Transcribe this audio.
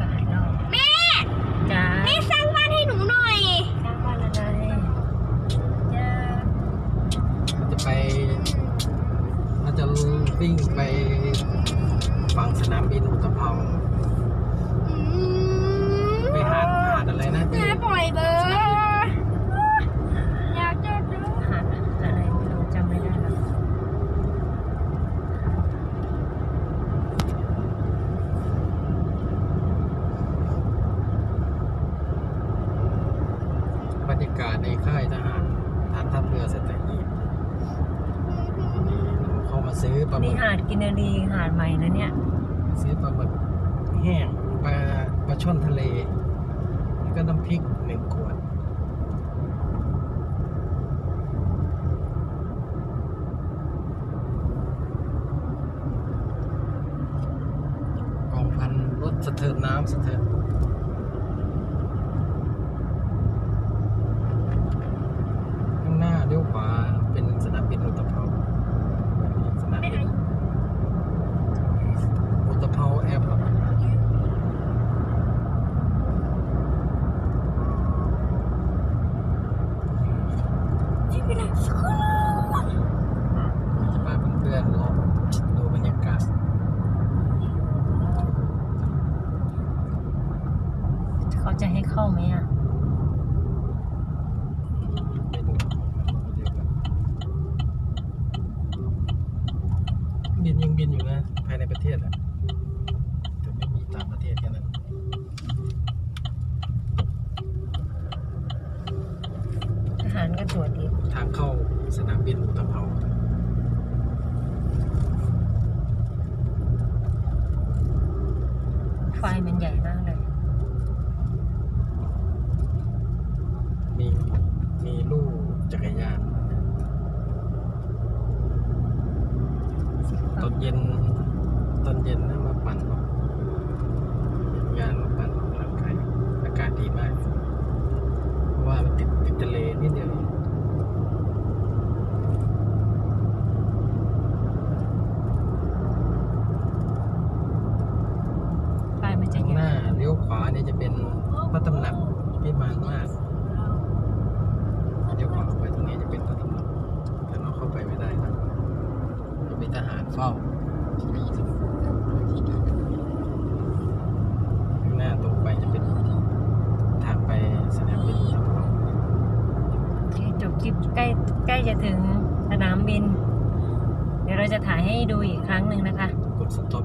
กายนอกแม่จ้าแม่สร้างบ้านให้หนูหน่อยสร้างบ้านอะไรจ้า Dạ. dạ. dạ. Dạ. Ừ. Dạ. Dạ. Dạ. จะไปเราจะวิ่งไปฝั่งสนามบินอุตภเปา อืม ไปหาดหาดอะไรนะที่ แม่ปล่อยเบอร์อยากจะดู หาดอะไรไม่รู้จำไม่ได้แล้ว บรรยากาศในค่ายทหารฐานทัพเรือสัตหีบนี่เราเข้ามาซื้อปลาหมึนี่กหาดกินนารีหาดใหม่นะเนี่ย ซื้อปลาหมึกแห้งปลาปลาช่อนทะเล แล้วก็น้ำพริกหนึ่งขวดกองพันรถสะเทินน้ำสะเทินข้างหน้าเลี้ยวขวาเป็นสนามบินอุตภเปาสนามบินอุตภเปาแอร์พอร์ต จะพาเพื่อนๆลองดูบรรยากาศเขาจะให้เข้าไหมอะไปดูเดี๋ยวก่อนบินยังบินอยู่นะ ภายในประเทศอะแต่ไม่มีต่างประเทศแค่นั้น ทหารก็ตรวจดี ทางเข้าสนามบินอุตภเปาไฟมันใหญ่มากเลย มีมีลู่จักรยาน ตอนเย็น ตอนเย็นนะมาปั่นออกงานมาปั่นออกกำลังกายอากาศดีมาก เพราะว่ามันติดติดทะเลนิดเดียวเอง ไฟมันจะ ข้าง ให ห ญ่ น้าเลี้ยวขวาเนี่ยจะเป็นพระตำหนักพิมานมากเลี้ยวขวาไปตรงนี้จะเป็นพระตำหนักแต่เราเข้าไปไม่ได้นะจะมีทหารเฝ้าข้างหน้าตรงไปจะเป็นทางไปสนามบินอุตภเปาโอเคจบคลิปใกล้ใกล้จะถึงสนามบิน เดี๋ยวเราจะถ่ายให้ดูอีกครั้งหนึ่งนะคะ กดสต็อป